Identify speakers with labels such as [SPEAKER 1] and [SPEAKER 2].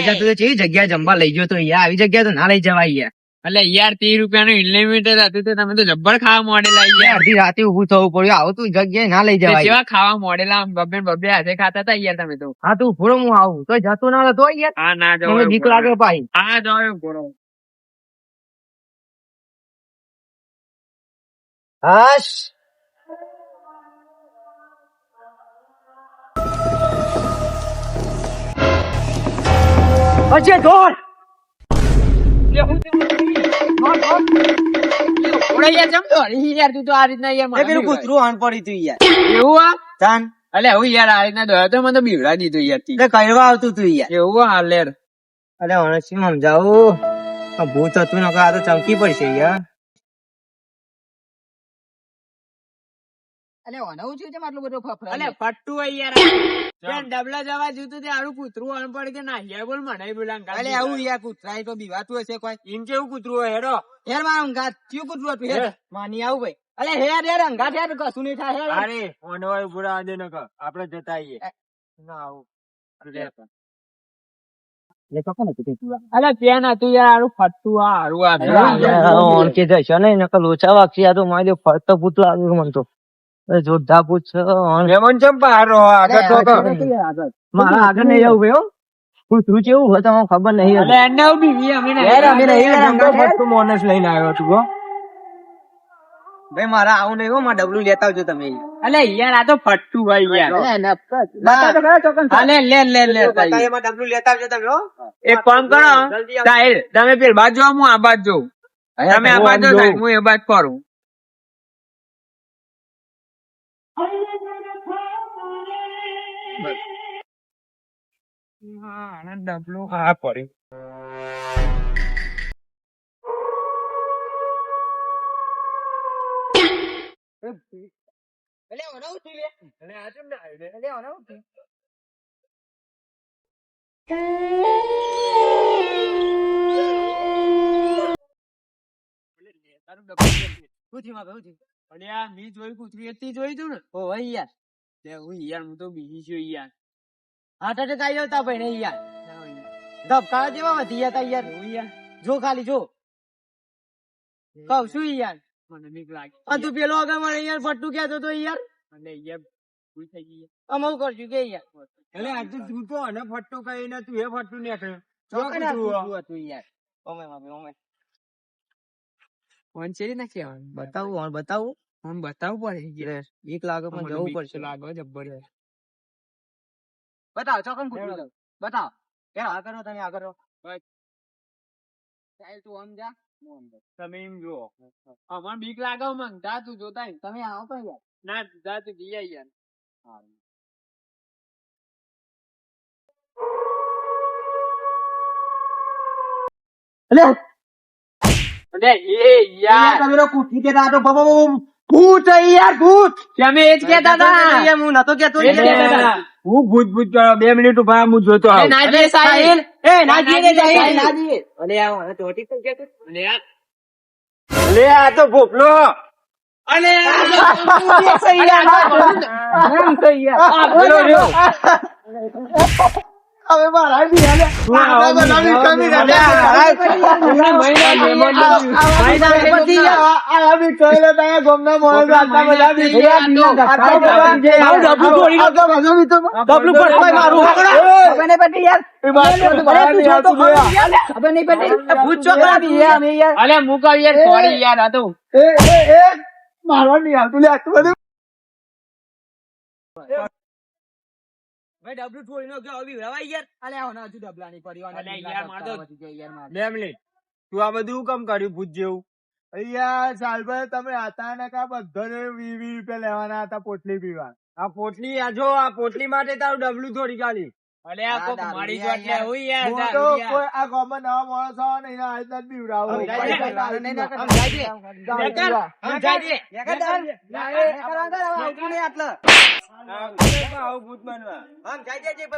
[SPEAKER 1] હજાર તો કેવી જગ્યા જમવા લઈ ગયો તો યાર આવી જગ્યા તો ના લઈ જવાય યાર.
[SPEAKER 2] એટલે યાર ત્રીસ રૂપિયાનું ઇનલિમિટેડ હતું તો તમે તો જબ્બર ખાવા મોડેલા
[SPEAKER 1] યાર અડધી રાતે ઉભું થવું પડ્યું. આવું તું જગ્યાએ ના લઈ જવાય.
[SPEAKER 2] જેવા ખાવા મોડેલા બબે બબ્બે બબ્બે હાથે ખાતા હતા યાર તમે તો.
[SPEAKER 1] હા તું ઊભો હું આવું. તો જતો ના હતો યાર.
[SPEAKER 2] હા ના
[SPEAKER 1] જવાય બીક લાગે ભાઈ
[SPEAKER 2] હા જવાય બોલો
[SPEAKER 1] હાશ. અજય દોડ!
[SPEAKER 2] યાર ચમ તો અરે યાર તું તો આ રીતના યાર મને
[SPEAKER 1] પેલું. કૂતરું હાન પડી તું યાર.
[SPEAKER 2] એવું આ?
[SPEAKER 1] તાન.
[SPEAKER 2] અલે હું યાર આ રીતના દોડ્યો તો મને બીવડા દીધું યાર તી.
[SPEAKER 1] એટલે આવતું તું યાર.
[SPEAKER 2] એવું આ લેર
[SPEAKER 1] અરે સમજાવું? ભૂત હતું નકર આ તો ચમકી પડશે યાર.
[SPEAKER 2] અલે ફટ્ટુ હોય યાર ત્યાં ડબલા જવા જોતું તે આડું કૂતરું અનપડ કે ના? યાર બોલ મને બોલા
[SPEAKER 1] અલે આવું યાર કૂતરા તો બીવાતું હશે કોઈ.
[SPEAKER 2] ઇન કેવું કૂતરું હોય હેડો.
[SPEAKER 1] હેરમાં અંગાત. કયું કૂતરું હતું હેર? માની આવું ભાઈ. અલે હેર હેર અંગાત હેર કશું નહીં થાય હેર.
[SPEAKER 2] અરે ઓનવાય બુરા ન કર આપણે જતા આવીએ
[SPEAKER 1] ના આવું.
[SPEAKER 2] અરે ત્યાં હતું? યાર ફટ્ટુ આ. હારું આ
[SPEAKER 1] ઓન કે જશો ને નકર લોચા વાગશે આ તો મારી ફરતો ભૂત મન મને તો. જોરદાર પૂછો.
[SPEAKER 2] લેમન ચમ પારો આગળ તો
[SPEAKER 1] મારા આગળ નહીં જવું ભાઈ હો. કૂતરું કેવું હોય તમને ખબર નહીં
[SPEAKER 2] એને અમે.
[SPEAKER 1] અમે
[SPEAKER 2] મોનસ લઈને આવ્યો તું હો.
[SPEAKER 1] ભાઈ મારા આવું નહીં હો. મારા ડબલું લેતા આવજો તમે.
[SPEAKER 2] અલે યાર આ તો ફટ્ટુ ભાઈ યાર. અલે લે લે લે
[SPEAKER 1] બતાવીએ, ડબલું લેતા આવજો તમે હો.
[SPEAKER 2] એક કામ કરો.
[SPEAKER 1] આવો.
[SPEAKER 2] તમે પેલ બાજુ હું આ બાજુ જોઉં. તમે આ બાજુ હું એ બાજુ ફરું ડબલું હા
[SPEAKER 1] અલે ઓનાવું થયું લે?
[SPEAKER 2] અલે આ ચમ ના આવ્યું લે? તારું ડબલું.
[SPEAKER 1] શું થયું મારે?
[SPEAKER 2] મેં જોઈ કૂતરી હતી જોઈ તું ને?
[SPEAKER 1] ઓ ભાઈ યાર.
[SPEAKER 2] લે હું યાર હું તો બીજી છું યાર.
[SPEAKER 1] હાર્ટ એટેક આવી જતા ભાઈ યાર. ધબકારા જેવા વધી ગયા તા યાર.
[SPEAKER 2] હું યાર.
[SPEAKER 1] જો ખાલી જો. કહું શું યાર.
[SPEAKER 2] મને બીક લાગે.
[SPEAKER 1] આ તું પેલો આગળ મને યાર ફટ્ટુ કહેતો તો યાર?
[SPEAKER 2] અને યાર ભૂલ થઈ ગઈ
[SPEAKER 1] અમારું કરશું કે યાર?
[SPEAKER 2] એટલે આ તો તું તો અને ફટ્ટુ કહીને તું એ ફટ્ટુ ને
[SPEAKER 1] હતું યાર. ઓમે માપે ઓમે.
[SPEAKER 2] ફોન ચેરી ના કહેવાનું
[SPEAKER 1] બતાવું હવે બતાવું?
[SPEAKER 2] ફોન બતાવવું પડે
[SPEAKER 1] એક લાગે પણ જવું પડશે.
[SPEAKER 2] લાગે જબ્બર.
[SPEAKER 1] બતાવો કૂતરું છે. બતાવો. એ આ કરો તમે આ કરો. ચાલ તું આમ જા. આમ.
[SPEAKER 2] તમે એમ જો અમાર બીક લાગે મંગ જા તું જોતા
[SPEAKER 1] તમે આવો તો યાર.
[SPEAKER 2] ના જા તું જઈ યાર.
[SPEAKER 1] અલે
[SPEAKER 2] અલે એ યાર.
[SPEAKER 1] તમે તો કૂતરી કહેતા હતા, બાબા, બાબા, ભૂત યાર ભૂત!
[SPEAKER 2] તમે એ જ કેતા હતા.
[SPEAKER 1] યાર, હું નતો
[SPEAKER 2] કેતો. હું ભૂત ભૂત બે મિનિટ ઊભા હું જોતો આવું.
[SPEAKER 1] ના જઈએ સાહિલ એ ના જઈએ ને સાહિલ
[SPEAKER 2] જઈએ.
[SPEAKER 1] ના જઈએ અલે આ મને ચોટી તો કહેતો.
[SPEAKER 2] અલે યાર. આ તો ભોપલો અલે બોલો રહ્યો.
[SPEAKER 1] હવે મારા બી હાલે. આ તો નવી કમી
[SPEAKER 2] અલે આ મહિના.
[SPEAKER 1] મહિના આ- આ બી કઈ લે તારા ગામના માણસો આટલા બધા બી.
[SPEAKER 2] મારું ડબલું તોડી નાખ.
[SPEAKER 1] આટલા બધા બી તો ડબલું પણ કોઈ મારું ખબર નહીં પડતી યાર.
[SPEAKER 2] એ બાજુ તો બહાર નહીં આવતું.
[SPEAKER 1] ખબર નહીં પડતી. ભૂત ચોકડા બી છે અમે યાર.
[SPEAKER 2] અલે મુકાવ યાર સોરી યાર આ તો
[SPEAKER 1] એ, એ, એ, મારવા નહીં આવતું લે આટલું બધું. ભાઈ ડબલું છોડી નો ગયો આવી રવાઈ યાર અલે આવો ના હજુ ડબલા ની પડી
[SPEAKER 2] અને યાર, માર બે મિનિટ તું આ બધું કામ કર્યું? ભૂત જેવું.
[SPEAKER 3] અહીંયા સાલભાઈ તમે હતા ને કા બધાને વી વી રૂપિયા લેવાના હતા પોટલી પીવા.
[SPEAKER 2] આ પોટલી આ જો આ પોટલી માટે તારું ડબલું થોડી કાઢી અલે આ
[SPEAKER 1] આ
[SPEAKER 2] કોક મારી જો એટલે હું યાર
[SPEAKER 3] હું તો કોઈ આ ગામમાં નવા માણસ આવે ને એના બીવડાવું.
[SPEAKER 2] ભૂત બનવા
[SPEAKER 1] આમ જાય જાય.